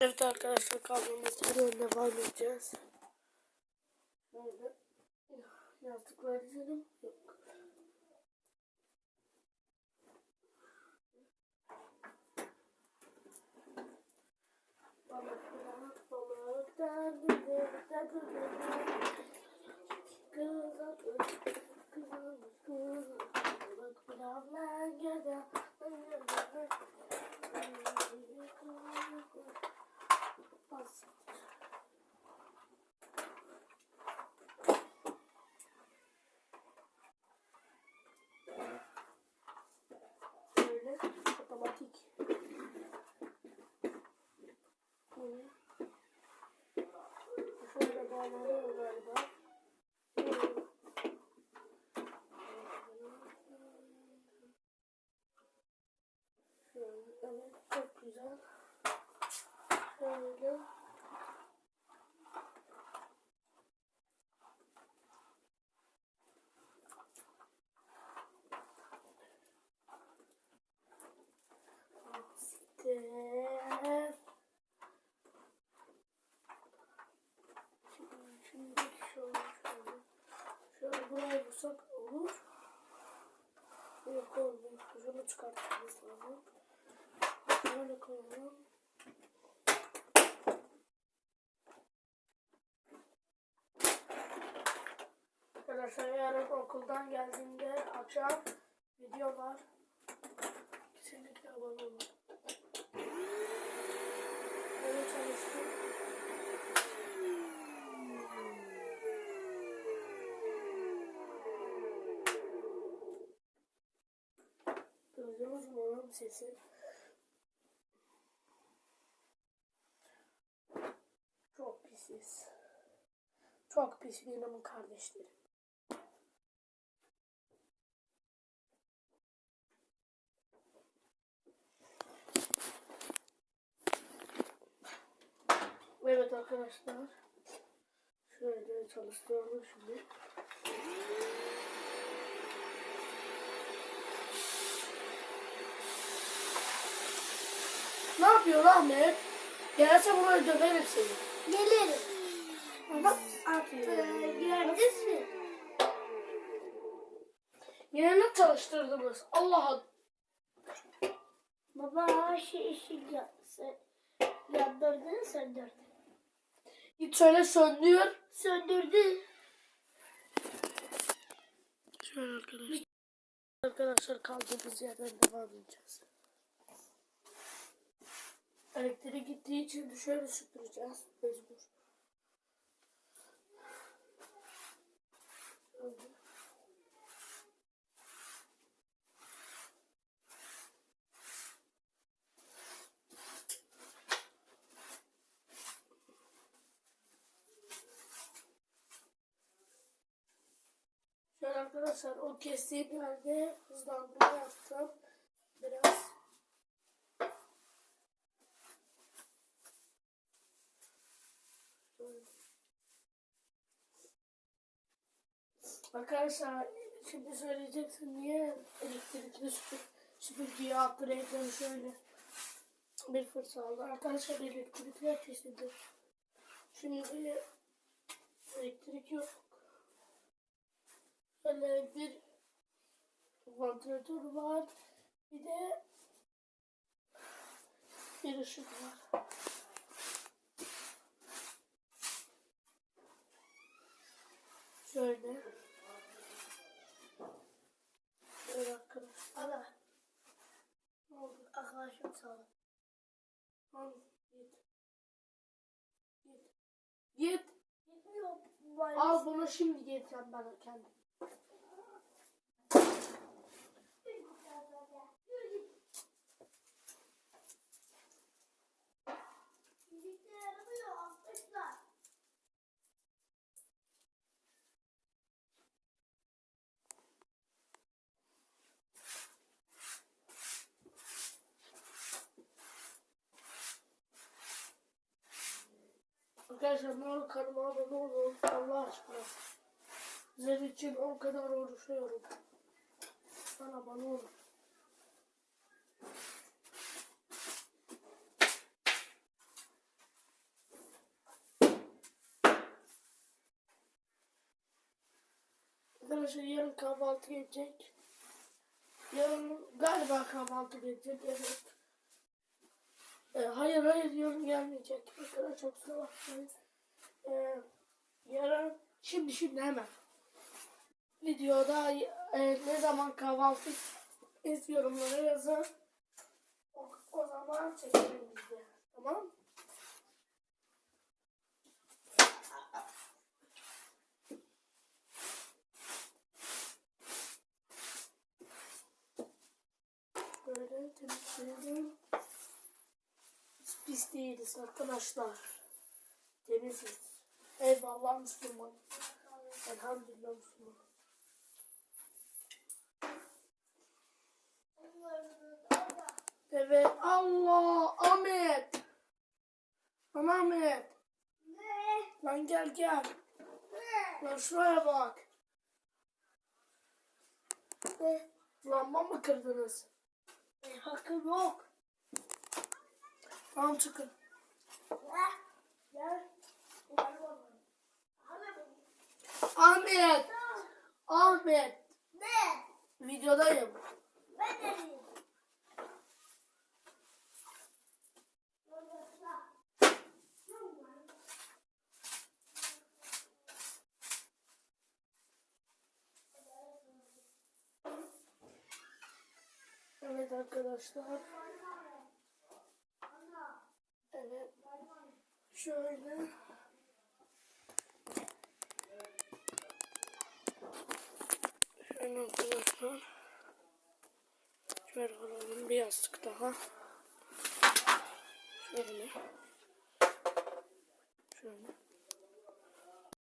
Evet arkadaşlar kaldığımız yerden devam edeceğiz. Şöyle yastıkları dizelim. Yok. Balık balık balık derdi derdi Kızarmış kızarmış kızarmış Balık pilavla gede Bas. Böyle otomatik. Böyle. Şöyle bağlanıyor galiba. Şöyle, evet çok güzel. Şöyle. İşte. Şimdi, şimdi şöyle şöyle. Şöyle buraya vursak olur. Yok olmuyor. Şunu çıkartmamız lazım. Şöyle koyalım. Arkadaşlar yarın okuldan geldiğimde akşam video var. Kesinlikle abone olun. Böyle çalıştım. Duydunuz mu onun sesi? Çok pisiz. Çok pis benim kardeşlerim. Evet arkadaşlar. Şöyle çalıştıralım şimdi. Ne yapıyor Ahmet? Gelse bunu döverim seni. Gelirim. Bak Attı. Gördün mü? Yine ne çalıştırdınız? Allah'a Baba şu işi yapsın. Yandırdın söndürdü. git söyle söndür. Söndürdü. Şöyle arkadaşlar. Arkadaşlar kaldığımız yerden devam edeceğiz. Elektrik gittiği için şöyle süpüreceğiz. Mecbur. Şöyle arkadaşlar o kestiğim yerde hızlandırma yaptım. Biraz. Şöyle. Arkadaşlar şimdi söyleyeceksin niye elektrikli süpür, süpürgeyi upgrade'den şöyle bir fırça aldı. Arkadaşlar elektrikler kesildi. Şimdi elektrik yok. Böyle bir vantilatör var. Bir de bir ışık var. Şöyle. Şöyle arkadaşlar. Ana. Ne oldu? Arkadaşım sağ ol. Al git. Git. Git. Gitmiyor. Al bunu şimdi getireceğim bana kendim. Arkadaşlar ne olur karıma abone olun. Allah aşkına. Sizin için o kadar uğraşıyorum. Bana abone olun. Arkadaşlar yarın kahvaltı gelecek. Yarın galiba kahvaltı gelecek. Evet. Ee, hayır hayır yarın gelmeyecek. Arkadaşlar kusura bakmayın. Ee, yarın şimdi şimdi hemen. Videoda e, ne zaman kahvaltı iz yorumlara yazın. O, o zaman çekelim biz de. Tamam Böyle temizleyelim. Pis değiliz arkadaşlar. Temiziz. Eyvallah Müslüman. Elhamdülillah Müslüman. Evet Allah Ahmet. Lan Ahmet. Ne? Lan gel gel. Ne? Lan şuraya bak. Ne? Lamba mı kırdınız? E, hakkım yok. Tamam çıkın. Ahmet. Ahmet. Ne? Videodayım. Ne dedi? Evet arkadaşlar. Evet. Şöyle. Şöyle arkadaşlar. Şöyle alalım bir yastık daha. Şöyle. Şöyle.